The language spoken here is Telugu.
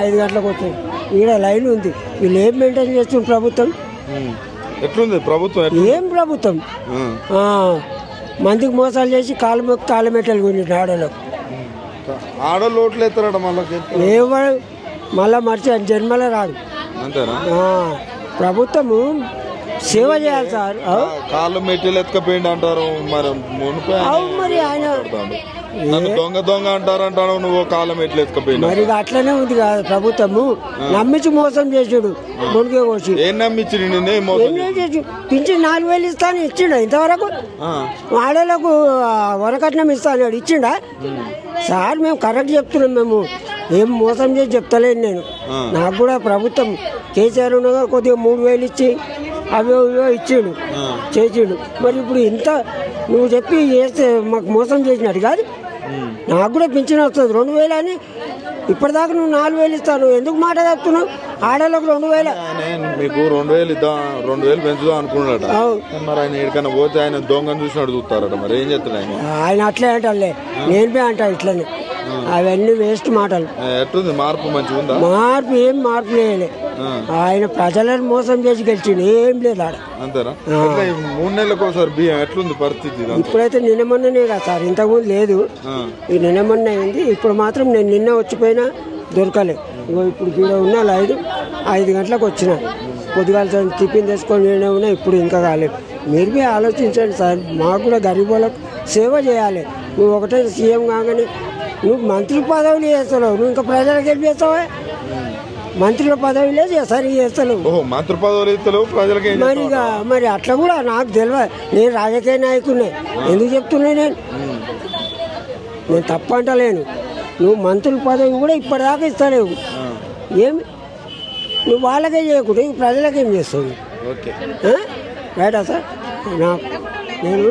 ఐదు గంటలకు వచ్చాయి ఈడ లైన్ ఉంది. వీళ్ళు ఏం మెయింటైన్ చేస్తుంది ప్రభుత్వం. ఎట్లుంది ప్రభుత్వం? ఏం ప్రభుత్వం? మందికి మోసాలు చేసి కాలు మొక్కి కాలు మెట్టలు గురించి ఆడలో ఎత్తారట మళ్ళీ మళ్ళా మర్చి జన్మలో ఆ, ప్రభుత్వము సేవ చేయాలి సార్. కాళ్ళు మెట్టెలు ఎత్తుకపోయింది అంటారు మరి మునిపే మరి ఆయన నన్ను దొంగ దొంగ అంటారు అంటాను నువ్వు కాళ్ళ మెట్లు ఎత్తుకపోయినా మరి అట్లనే ఉంది కదా ప్రభుత్వము. నమ్మించి మోసం చేసాడు మునిగే కోసి. ఏం నమ్మించి నిన్ను ఏం మోసం ఏం చేసి? పింఛన్ నాలుగు వేలు ఇస్తాను ఇచ్చిండా ఇంతవరకు. ఆడలకు వరకట్నం ఇస్తాను ఇచ్చిండా? సార్ మేము కరెక్ట్ చెప్తున్నాం మేము. ఏం మోసం చేసి చెప్తలేను నేను. నాకు కూడా ప్రభుత్వం కేసీఆర్ ఉండగా కొద్దిగా మూడు వేలు ఇచ్చి అవి ఇచ్చిండు. చేసిండు. మరి ఇప్పుడు ఇంత నువ్వు చెప్పి చేస్తే మాకు మోసం చేసినట్టు కాదు. నాకు కూడా పింఛన్ వస్తుంది రెండు వేలు అని. ఇప్పటిదాకా నువ్వు నాలుగు వేలు ఇస్తాను ఎందుకు మాట చెప్తున్నావు ఆడలకు రెండు వేల. మీకు రెండు వేలు ఇద్దాం రెండు వేలు పెంచుదాం అనుకున్నాడట. అవు. మరి ఆయన ఎక్కడికైనా పోతే ఆయన దొంగను చూసినట్టు చూస్తారట. మరి ఏం చేస్తాడు ఆయన? ఆయన అట్లే అంటాలే నేను అంటా ఇట్లనే. అవన్నీ వేస్ట్ మాటలు. మార్పు మంచిగా మార్పు ఏం మార్పు ఆ. ఆయన ప్రజలను మోసం చేసి గెలిచిండు. ఏం లేదు ఆడ. అంతేనా? మూడు నెలలకు ఒకసారి బియ్యం ఎట్లుంది పరిస్థితి? ఇప్పుడైతే నిన్న మొన్ననే కదా సార్ ఇంతకుముందు లేదు. ఈ నిన్న మొన్న అయింది. ఇప్పుడు మాత్రం నేను నిన్న వచ్చిపోయినా దొరకలే. ఇగో ఇప్పుడు ఇక్కడ ఉన్న ఐదు ఐదు గంటలకు వచ్చిన. పొద్దుగాల టిఫిన్ తెచ్చుకొని నేనే ఉన్నా ఇప్పుడు ఇంకా కాలేదు. మీరు ఆలోచించండి సార్ మాకు కూడా గరీబ్ వాళ్ళకు సేవ చేయాలి. నువ్వు ఒకటే సీఎం కాగానే నువ్వు మంత్రి పదవులు చేస్తున్నావు. నువ్వు ఇంకా ప్రజలకు వెళ్ళి చేస్తావా? మంత్రుల పదవిలే చేస్తారు చేస్తావు ఓహో మంత్రి పదవులు ఇస్తలేవు ప్రజలకి ఏం మరి మరి అట్లా కూడా నాకు తెలియదు. నేను రాజకీయ నాయకుడినే. ఎందుకు చెప్తున్నా నేను? నేను తప్పు అంటలేను. నువ్వు మంత్రుల పదవి కూడా ఇప్పటిదాకా ఇస్తలేవు. ఏమి? నువ్వు వాళ్ళకే చేయకుండా ఇంక ప్రజలకేం చేస్తావు? రైటా సార్? నాకు నేను